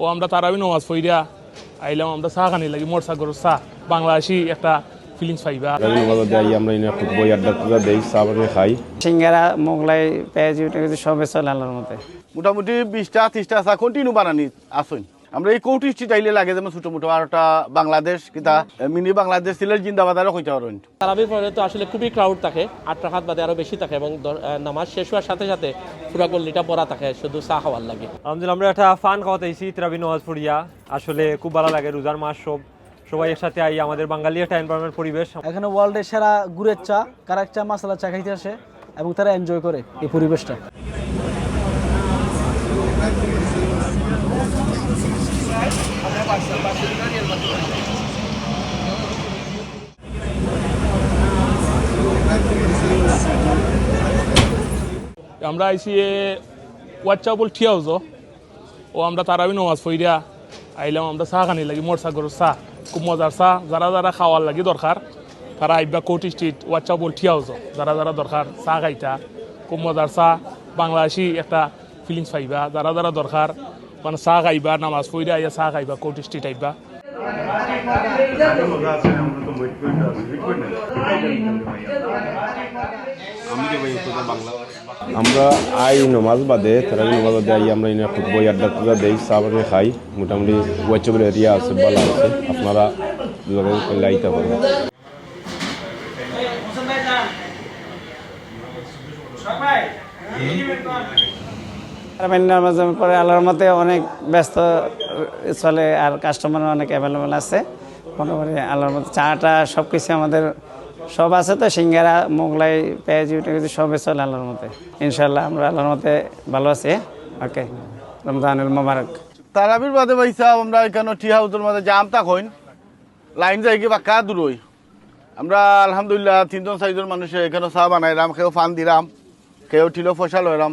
ও আমরা তারাবি নমাজ পইরা আইলাম আমরা চা খানি লাগি মোর সাগর চা। বাংলাদেশি একটা ফিলিংস পাইবা। আমরা এনে খুব বই আড্ডা টুডা দেই চা বানিয়ে খাই সিঙ্গারা মোগলাই পেঁয়াজি সবে চলে আল্লাহর মতে। মোটামুটি বিশটা ত্রিশটা চা কন্টিনিউ বানানি আসুন। আমরা এই কৌটি স্টাইলে লাগে যেমন ছোট মোটো আর একটা বাংলাদেশ কিতা মিনি বাংলাদেশ সিলেট জিন্দাবাদ আরও কইতে পারেন তারাবির পরে তো আসলে খুবই ক্রাউড থাকে আট রাখাত বাদে আরও বেশি থাকে এবং নামাজ শেষ হওয়ার সাথে সাথে পুরা গল্লিটা ভরা থাকে শুধু চা খাওয়ার লাগে। আলহামদুলিল্লাহ আমরা একটা ফান খাওয়াতে আইছি তিরাবি নওয়াজ পড়িয়া আসলে খুব ভালো লাগে রোজার মাস সব সবাই একসাথে আই আমাদের বাঙালি একটা এনভারনমেন্ট পরিবেশ। এখানে ওয়ার্ল্ডের সেরা গুড়ের চা কারাক চা মশলা চা খাইতে আসে এবং তারা এনজয় করে এই পরিবেশটা। আমরা আইসি হোয়াটসঅ্যাপ ঠিক হাউস ও আমরা তারাবি নমাজ পইরা আইলাম, আমরা চা খানি লাগি মোর সাগর চা খুব মজার চা যারা যারা খাওয়ার লাগি দরকার, তারা আইবা কোটি স্ট্রিট হোয়াটসঅ্যাপ ঠিক হাউস যারা যারা দরকার চা খাইতা। খুব মজার চা বাংলাদেশি একটা ফিলিংস পাইবা। যারা যারা দরকার মানে চা খাইবা নামাজ পইরা আইয়া চা খাইবা কোটি স্ট্রিট আইবা। আমরা আই নমাজ বাদে তারাবি নমাজ বাদে আই আমরা এনে খুব বই আড্ডা টুডা দেই চা বানিয়ে খাই। মোটামুটি ওয়াচবের এরিয়া আছে ভালো আছে। আপনারা যোগাযোগ করলে আইতে পারেন তারাবির নামাজের পরে আল্লাহর মতে অনেক ব্যস্ত চলে আর কাস্টমার অনেক অ্যাভেলেবেল আছে। মোটামুটি আল্লাহর মতে চাটা সব কিছু আমাদের সব আছে তো, সিঙ্গারা, মোগলাই, পেঁয়াজ কিছু সবে চলে আল্লাহর মতে ইনশাল্লাহ আমরা আল্লাহর মতে ভালো আছি। ওকে, রমজানুল মোবারক। তারাবির বাদে পাইসা আমরা এখানে টি হাউসের মধ্যে জাম তাক হইন লাইন যাই কি বাক্কা দূরই আমরা আলহামদুলিল্লাহ তিনজন চারজন মানুষে এখানে চা বানাইলাম, কেউ ফান দিলাম, কেউ ঠিলো ফসা লইলাম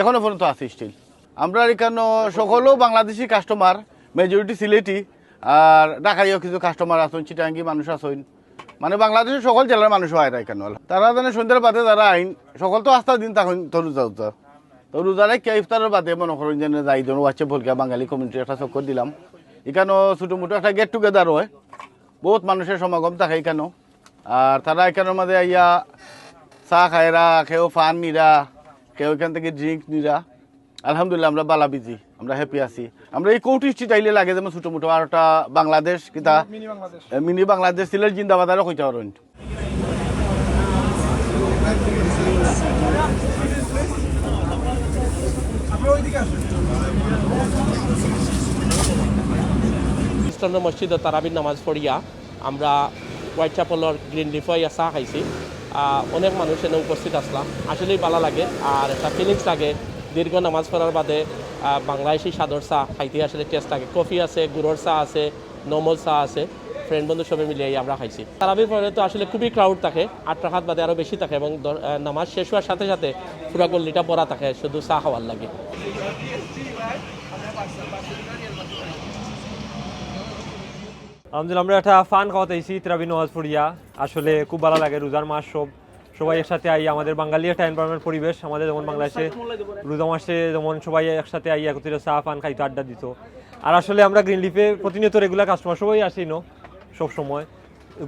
এখনও পর্যন্ত আছে স্টিল আমরা এখানে সকলেও বাংলাদেশি কাস্টমার মেজরিটি সিলেটি, আর ঢাকাইও কিছু কাস্টমার আছেন, চিটাঙ্গি মানুষ আছেন। মানে বাংলাদেশের সকল জেলার মানুষ হয় এখানে। তারা জানে সন্ধ্যার বাদে তারা আইন, সকল তো আস্থা দিন তখন তরুজা উজা তো কে ইফতারের বাদে মনে করেন যে যাই জন ওয়াচ্ছে ভুলকা বাঙালি কমিউনিটি একটা চক্কর দিলাম। এখানেও ছোটো মোটো একটা গেট টুগেদার হয়। বহুত মানুষের সমাগম থাকে এখানেও। আর তারা এখানের মধ্যে আইয়া চা খায়রা কেউ ফান নিরা কেউ এখান থেকে ড্রিঙ্ক নিরা। আলহামদুলিল্লাহ আমরা বালা বিজি আমরা হ্যাপি আছি। আমরা এই কৌটি স্টাইলে লাগে যেমন ছোটো মোটো আর একটা বাংলাদেশ কিতা? মিনি বাংলাদেশ। সিলেট জিন্দাবাদ আরও কইতে পারেন মসজিদ তারাবির নামাজ পড়িয়া আমরা হোয়াইট চাপলের গ্রিন লিফাইয়া চা খাইছি। অনেক মানুষ এনে উপস্থিত আসলাম। আসলেই ভালো লাগে। আর একটা ফিলিংস লাগে। দীর্ঘ নামাজ পড়ার বাদে বাংলাদেশি সাদর চা খাইতে আসলে টেস্ট লাগে। কফি আছে, গুড়র চা আছে, নমল চা আছে। ফ্রেন্ড বন্ধু সবাই মিলিয়ে আমরা খাইছি। তারাবির পরে তো আসলে খুবই ক্রাউড থাকে। আটটা হাত বাদে আরও বেশি থাকে এবং নামাজ শেষ হওয়ার সাথে সাথে পুরা গল্লিটা ভরা থাকে। শুধু চা খাওয়ার লাগে। আলহামদুলিল্লাহ, আমরা একটা ফান কথা আইছি, তিরাবি নওয়াজ পড়িয়া আসলে খুব ভালো লাগে রোজার মাস সব সবাই একসাথে আই, আমাদের বাঙালি একটা এনভারনমেন্ট পরিবেশ। আমাদের যেমন বাংলাদেশে রোজা মাসে যেমন সবাই একসাথে আই, একত্রিত চা, ফান খাইতো, আড্ডা দিত। আর আসলে আমরা গ্রিন লিফে প্রতিনিয়ত রেগুলার কাস্টমার সবাই আসি নো সব সময়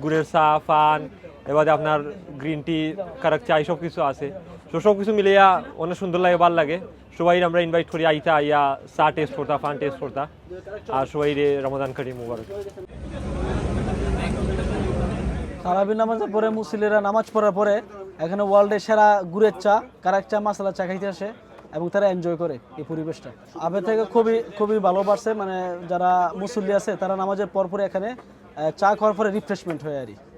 গুড়ের চা, ফান এবারে আপনার গ্রিন টি কারাক চা সব কিছু আছে। তো সব কিছু মিলিয়া অনেক সুন্দর লাগে, ভালো লাগে। সবাই আমরা ইনভাইট করি, আইতা, আইয়া, চা টেস্ট করতা ফান টেস্ট করতা। আর সবাই রে রমাদান করিম মুবারক। তারাবির নামাজের পরে মুসলিরা নামাজ পড়ার পরে এখানে ওয়ার্ল্ডের সেরা গুড়ের চা, কারাক চা, মশলা চা খাইতে আসে এবং তারা এনজয় করে এই পরিবেশটা। আবে থেকে খুবই খুবই ভালো মানে যারা মুসল্লি আছে তারা নামাজের পর পরে এখানে চা খাওয়ার পরে রিফ্রেশমেন্ট হয় আর।